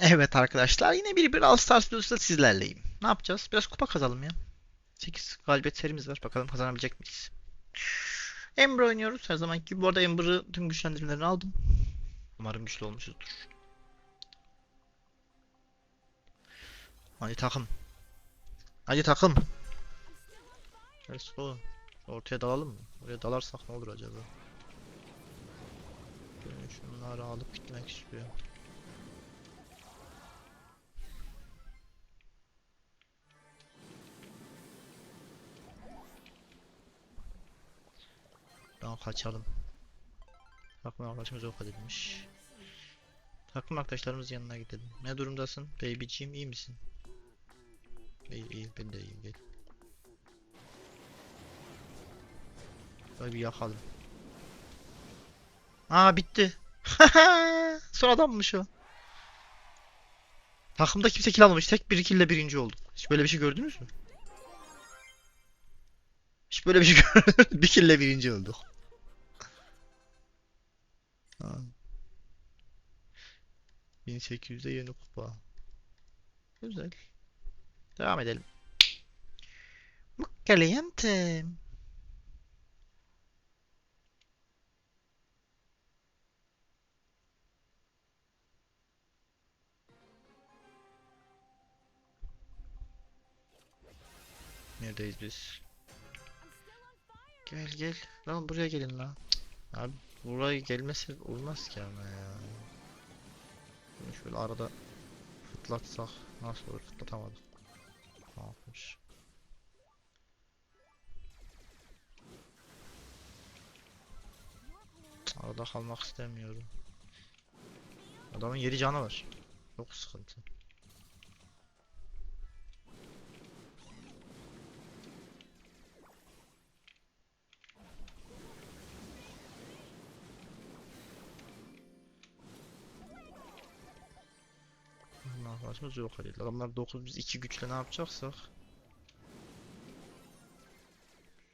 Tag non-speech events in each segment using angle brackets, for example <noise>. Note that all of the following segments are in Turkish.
Evet arkadaşlar yine bir bir All Stars videosuyla sizlerleyim. Ne yapacağız? Biraz kupa kazalım ya. 8 galibiyet serimiz var. Bakalım kazanabilecek miyiz? Ember oynuyoruz her zamanki gibi. Bu arada Ember'ı tüm güçlendirmelerini aldım. Umarım güçlü olmuşuzdur. Hadi takım. Hadi takım. Let's. Ortaya dalalım mı? Oraya dalarsak ne olur acaba? Şunları alıp gitmek istiyorum. Kaçalım. Takım arkadaşımız yok edilmiş. Takım arkadaşlarımız yanına gidelim. Ne durumdasın? Babyciğim iyi misin? İyi iyi ben de iyiyim gel. Böyle bir yakalım. Aa bitti. <laughs> Son adammış o. Takımda kimse kill almamış. Tek bir kille birinci olduk. Hiç böyle bir şey gördünüz mü? Hiç böyle bir şey <laughs> görmedim. bir kille birinci olduk. Ha. 1800'de yeni kupa. Güzel. Devam edelim. Caliente. Neredeyiz biz? Gel gel. Lan buraya gelin lan. Abi buraya gelmesi olmaz ki ama ya. Bunu şöyle arada fıtlatsak nasıl olur? Fıtlatamadık. Ne yapmış? Arada kalmak istemiyorum. Adamın yedi canı var. Çok sıkıntı. Yapacağız yok hadi. Adamlar 9 biz 2 güçle ne yapacaksak.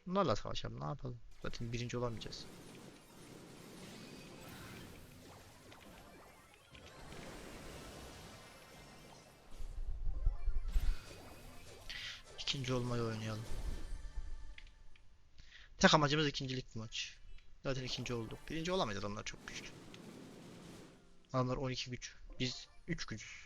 Bunlarla savaşalım ne yapalım. Zaten birinci olamayacağız. İkinci olmayı oynayalım. Tek amacımız ikincilik bu maç. Zaten ikinci olduk. Birinci olamayız adamlar çok güçlü. Adamlar 12 güç. Biz 3 gücüz.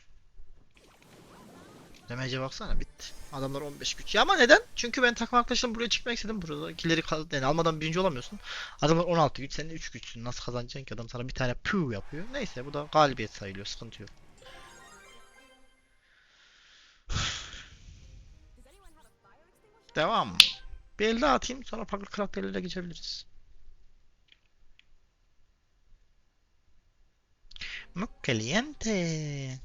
Demece baksana bitti. Adamlar 15 güç. Ya ama neden? Çünkü ben takım arkadaşlarım buraya çıkmak istedim. Burada kileri kal- yani almadan birinci olamıyorsun. Adamlar 16 güç. Sen de 3 güçsün. Nasıl kazanacaksın ki? Adam sana bir tane pü yapıyor. Neyse bu da galibiyet sayılıyor. Sıkıntı yok. Devam. Bir el daha atayım. Sonra farklı karakterlere geçebiliriz. Muy caliente.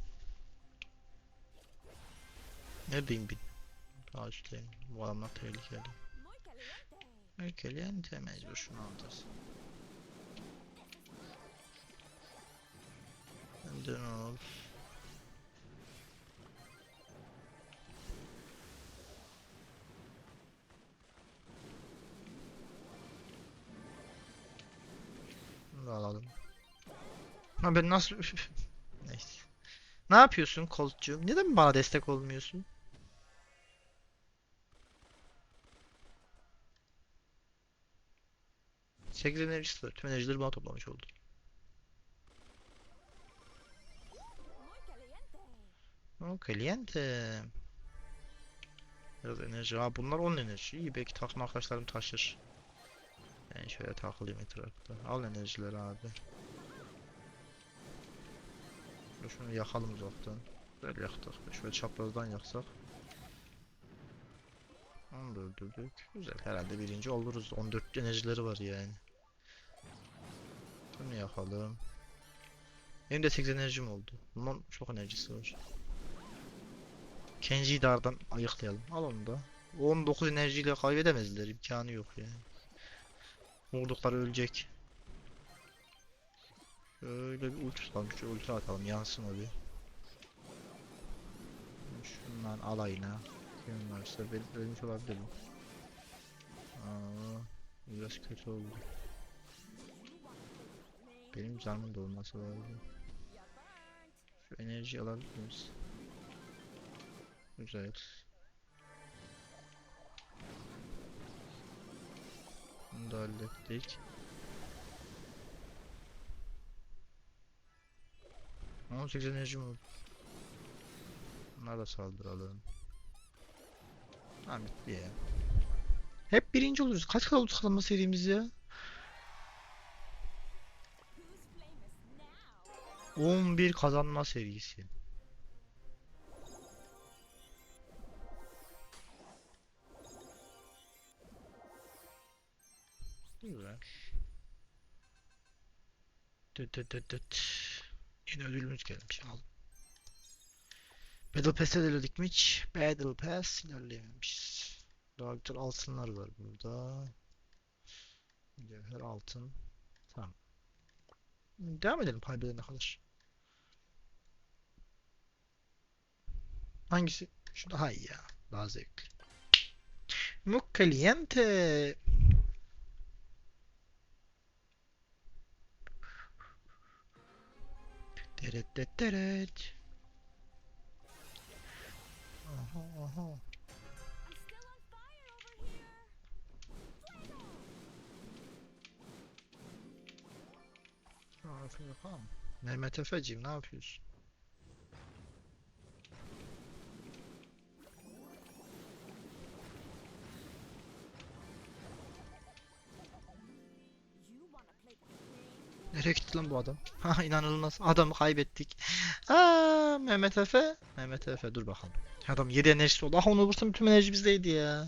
Neredeyim bir? Daha üstteyim. Bu adamlar tehlikeli. Muy caliente mecbur şunu alacağız. Bunu da alalım. Ha ben nasıl... <laughs> Neyse. Ne yapıyorsun Colt'cuğum? Neden bana destek olmuyorsun? Sekiz enerjisi var. Tüm enerjileri bana toplamış oldu. Oh, caliente. Biraz enerji. Ha bunlar 10 enerji. İyi belki takım arkadaşlarım taşır. Ben şöyle takılayım etrafta. Al enerjileri abi. Şunu yakalım uzaktan. Böyle yaktık. Şöyle çaprazdan yaksak. Onu da öldürdük. Güzel. Herhalde birinci oluruz. 14 enerjileri var yani. Bunu yakalım. Benim de 8 enerjim oldu. Bundan çok enerjisi var. Kenji'yi de aradan ayıklayalım. Al onu da. 19 enerjiyle kaybedemezler. imkanı yok yani. Vurdukları ölecek. Şöyle bir ulti tutalım. Şu ulti atalım. Yansın o bir. Şundan alayına. Kim varsa ölmüş olabilir mi? Aa, biraz kötü oldu. Benim canımın dolması lazım. Şu enerji alabilir miyiz? Güzel. Bunu da hallettik. 18 enerji mi? Bunlara da saldıralım. Tamam bitti ya. Hep birinci oluruz. Kaç kere oldu kazanma serimiz ya? 11 kazanma serisi. Güzel. Dıt dıt dıt dıt. Yeni ödülümüz gelmiş. Al. Battle Pass'e ilerledik mi? Battle Pass ilerleyememişiz. Daha güzel altınlar var burada. Mücevher altın. Tamam. Devam edelim kaybedene kadar. Hangisi? Şu daha iyi ya. Daha zevkli. Muy caliente. Deret deret deret. Aha aha. Aferin bakalım. Mehmet Efeciğim ne yapıyorsun? Nereye gitti lan bu adam? <laughs> Ha inanılmaz. Adamı kaybettik. <laughs> Aa Mehmet Efe. Mehmet Efe dur bakalım. Adam 7 enerjisi oldu. Ah onu vursam bütün enerji bizdeydi ya.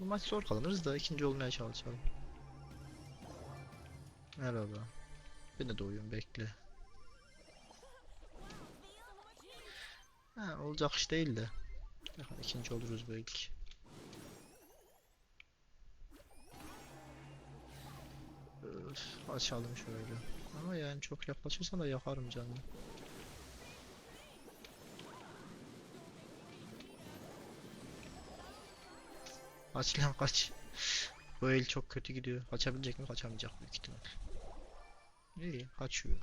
Bu maç zor kazanırız da ikinci olmaya çalışalım. Merhaba. Ben de doğuyorum bekle. Ha, olacak iş değil de. Yakın ikinci oluruz belki. Açalım şöyle. Ama yani çok yaklaşırsan da yakarım canını. Kaç lan kaç. Bu el çok kötü gidiyor. Kaçabilecek mi? Kaçamayacak büyük ihtimal. İyi kaçıyor.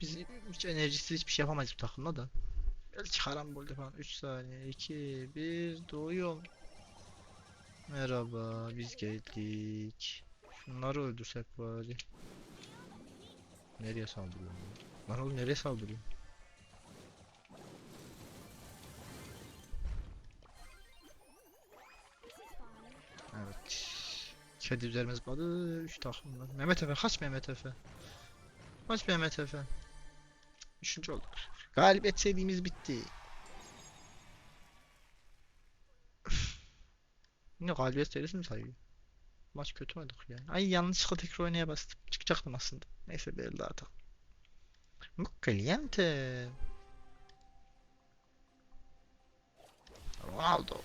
Biz hiç enerjisiz hiçbir şey yapamayız bu takımla da. Belki karambolde falan 3 saniye 2 1 doğuyorum. Merhaba biz geldik. Şunları öldürsek bari. Nereye saldırıyorum? ya? Lan oğlum nereye saldırıyorum? Evet. Kedi üzerime zıpladı. 3 takım. Mehmet Efe kaç Mehmet Efe? Kaç Mehmet Efe? Üçüncü olduk. Galibiyet serimiz bitti. Ne galibiyet serisi mi sayıyor? Maç kötü oynadık yani. Ay yanlışlıkla tekrar oynaya bastım. Çıkacaktım aslında. Neyse bir el daha atalım. Muy caliente. Ronaldo.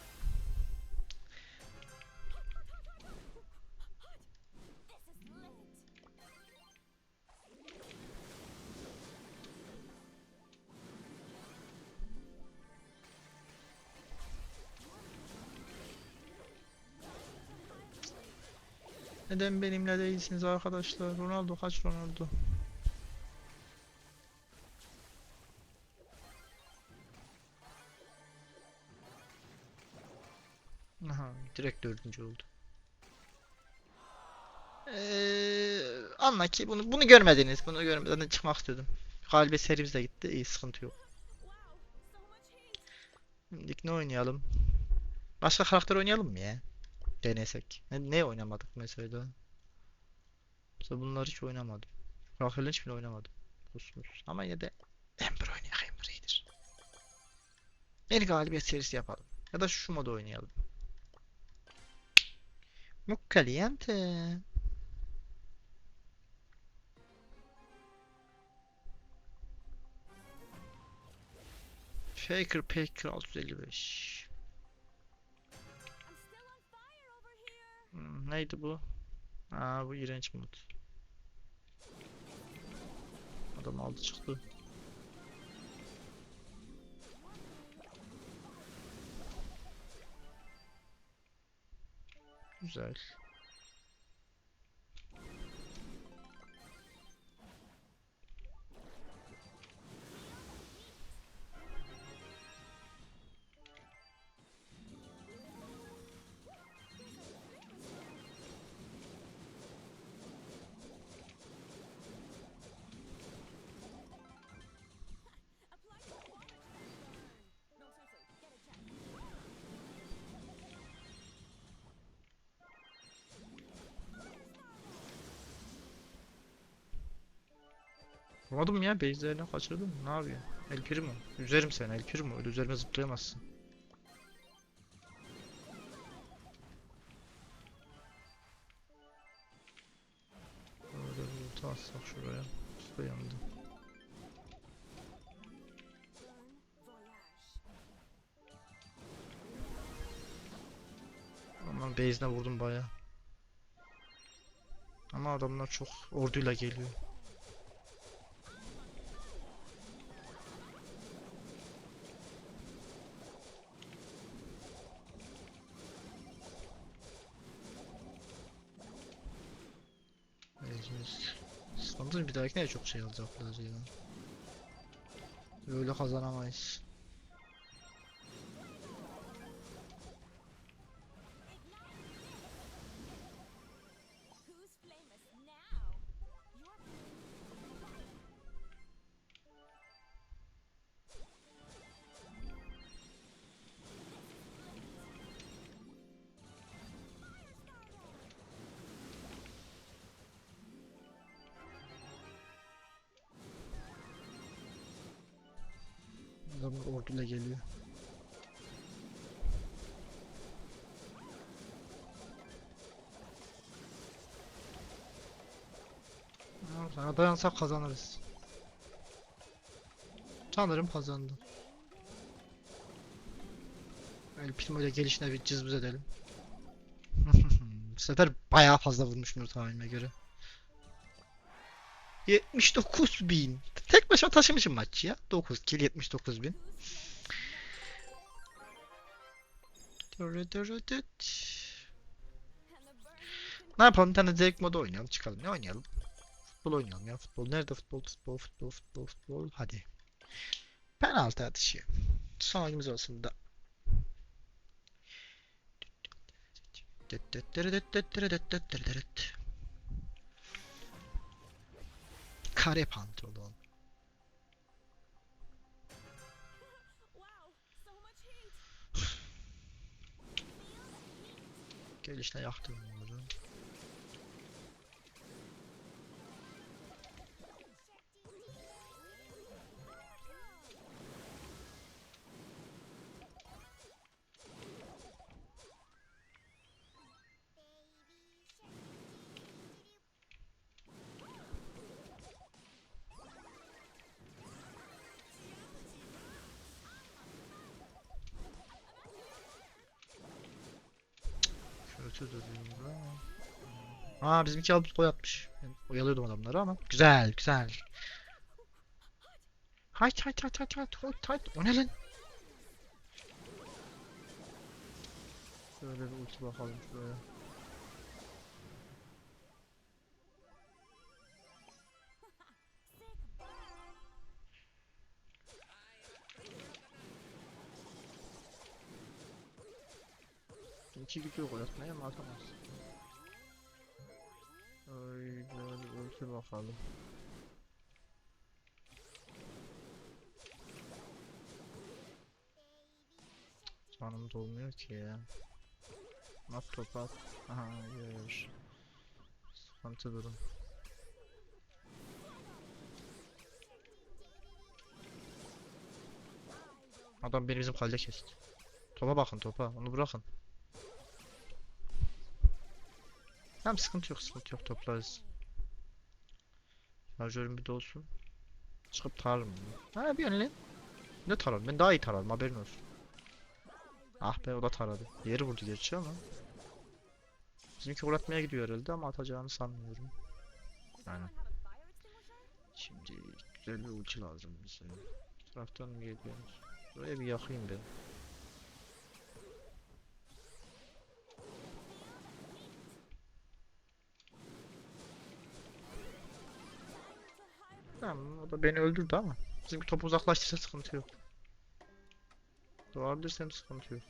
Neden benimle değilsiniz arkadaşlar? Ronaldo kaç Ronaldo? Aha, direkt dördüncü oldu. Ee, anla ki bunu bunu görmediniz. Bunu görmeden çıkmak istedim. Galibiyet serimiz de gitti. İyi sıkıntı yok. Şimdi ne oynayalım? Başka karakter oynayalım mı ya? Denesek. Ne, ne oynamadık mesela? Mesela bunları hiç oynamadım. Karakterlerin hiçbirini oynamadım. Kusmus. Ama yine de Ember oynayak Ember iyidir. Yeni galibiyet serisi yapalım. Ya da şu modu oynayalım. Muy caliente. Faker Paker 655. neydi bu? Aa bu iğrenç mod. Adam aldı çıktı. Güzel. Vurmadım ya base'lerini kaçırdım. Ne yapıyor? El Primo. Üzerim seni El Primo. Öyle üzerime zıplayamazsın. Böyle bir ulti atsak şuraya. Usta yandı. Ama base'ine vurdum baya. Ama adamlar çok orduyla geliyor. Meclis. Sanırım bir dahakine çok şey alacaklar ya. Böyle kazanamayız. Adamlar orduyla geliyor. Sana dayansak kazanırız. Sanırım kazandı. El Primo ile gelişine bir cızbız edelim. <laughs> Bu sefer bayağı fazla vurmuşum tahminime göre. 79 bin. Tek başıma taşımışım maçı ya. 9 kill 79 bin. Ne yapalım? Bir tane zevk modu oynayalım. Çıkalım. Ne oynayalım? Futbol oynayalım ya. Futbol. Nerede futbol? Futbol, futbol, futbol, futbol. Hadi. Penaltı atışı. Son oyunumuz olsun da. Kare pantolon. Gelişine yaktım onları. Kötü duruyor ama. Aa bizimki alıp gol atmış. Ben oyalıyordum adamları ama. Güzel güzel. Hayt hayt hayt hayt hayt hayt hayt. O ne lan? Şöyle bir ulti bakalım şuraya. İki gidiyor gol atmaya ama atamaz. Öyle bir ulti bakalım. Canım dolmuyor ki ya. At top at. Aha hayır. Sıkıntı durum. Adam beni bizim kalede kesti. Topa bakın topa. Onu bırakın. Tamam sıkıntı yok sıkıntı yok toplarız. Şarjörüm bir dolsun. Çıkıp tararım. Ha bir yönle. Ne tararım? Ben daha iyi tararım haberin olsun. Ah be o da taradı. Yeri vurdu gerçi ama. Bizimki gol atmaya gidiyor herhalde ama atacağını sanmıyorum. Aynen. Şimdi güzel bir ulti lazım bize. Bu taraftan mı geliyoruz? Buraya bir yakayım ben. O da beni öldürdü ama. Bizimki topu uzaklaştırsa sıkıntı yok. Doğabilirsem sıkıntı yok.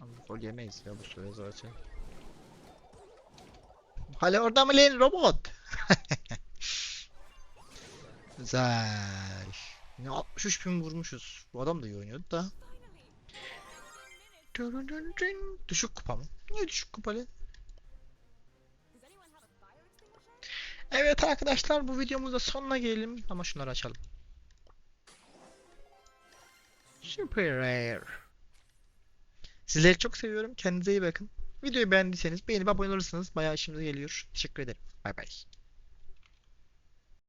Ama gol yemeyiz ya bu süre zaten. Hala orada mı lan robot? <laughs> Güzel. Yine 63 bin vurmuşuz. Bu adam da iyi oynuyordu da. Düşük kupa mı? Niye düşük kupalı? Evet arkadaşlar bu videomuzda sonuna gelelim ama şunları açalım. Super rare. Sizleri çok seviyorum. Kendinize iyi bakın. Videoyu beğendiyseniz beğenip abone olursanız bayağı işimize geliyor. Teşekkür ederim. Bay bay.